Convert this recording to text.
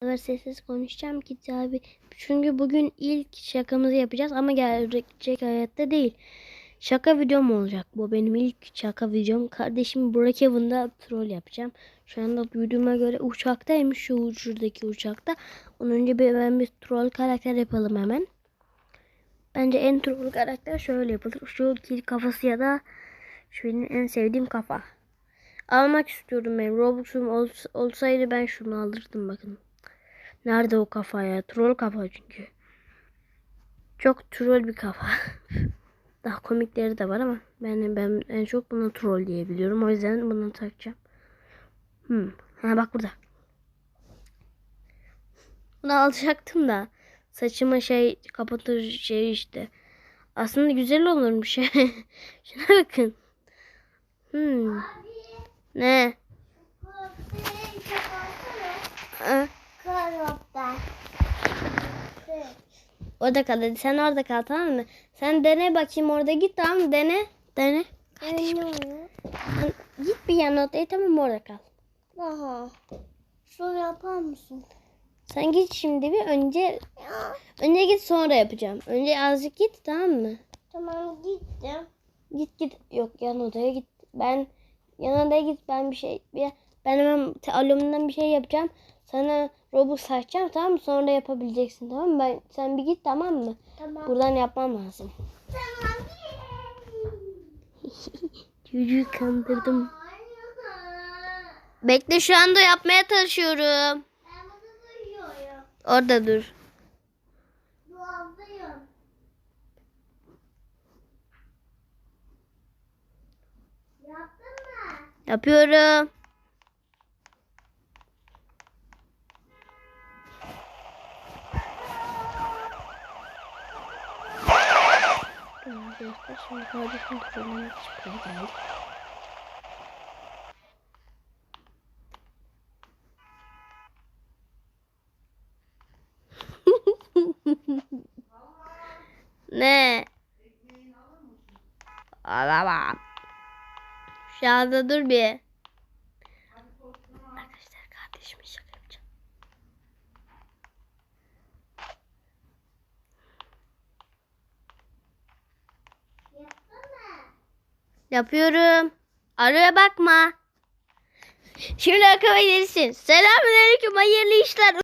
kadar sessiz konuşacağım ki tabi. Çünkü bugün ilk şakamızı yapacağız ama gerçek hayatta değil. Şaka videom olacak bu. Benim ilk şaka videom. Kardeşim Brookhaven'da troll yapacağım. Şu anda duyduğuma göre uçaktaymış şu şuradaki uçakta. Onun önce bir, ben bir troll karakter yapalım hemen. Bence en troll karakter şöyle yapılır. Şu kil kafası ya da şu benim en sevdiğim kafa. Almak istiyorum ben. Robux'um ols- olsaydı ben şunu alırdım bakın. Nerede o kafa ya? Troll kafa çünkü. Çok troll bir kafa. Daha komikleri de var ama ben ben en çok bunu troll diyebiliyorum. O yüzden bunu takacağım. Hmm. Ha bak burada. Bunu alacaktım da saçıma şey kapatır şey işte. Aslında güzel olurmuş. Şuna bakın. Hmm. Ne? Ha? Orada kal hadi. Sen orada kal tamam mı? Sen dene bakayım orada git tamam mı? Dene. Dene. Sen git bir yan odaya tamam mı? Orada kal. Aha. Şunu yapar mısın? Sen git şimdi bir önce önce git sonra yapacağım. Önce azıcık git tamam mı? Tamam gittim. Git git. Yok yan odaya git. Ben yan odaya git. Ben bir şey bir, ben hemen alüminyumdan bir şey yapacağım. Sana Robux açacağım tamam mı? Sonra yapabileceksin tamam mı? Ben, sen bir git tamam mı? Tamam. Buradan yapmam lazım. Tamam. Çocuğu kandırdım. Bekle şu anda yapmaya çalışıyorum. Orada dur. Yapıyorum. Arkadaşlar şimdi kardeşim trollüne çıkmaya geldik. ne? Alamam. Şu anda dur bir. Arkadaşlar kardeşime şaka yapacağım. Yaptın mı? Yapıyorum. Araya bakma. Şimdi gelsin. Selamünaleyküm hayırlı işler.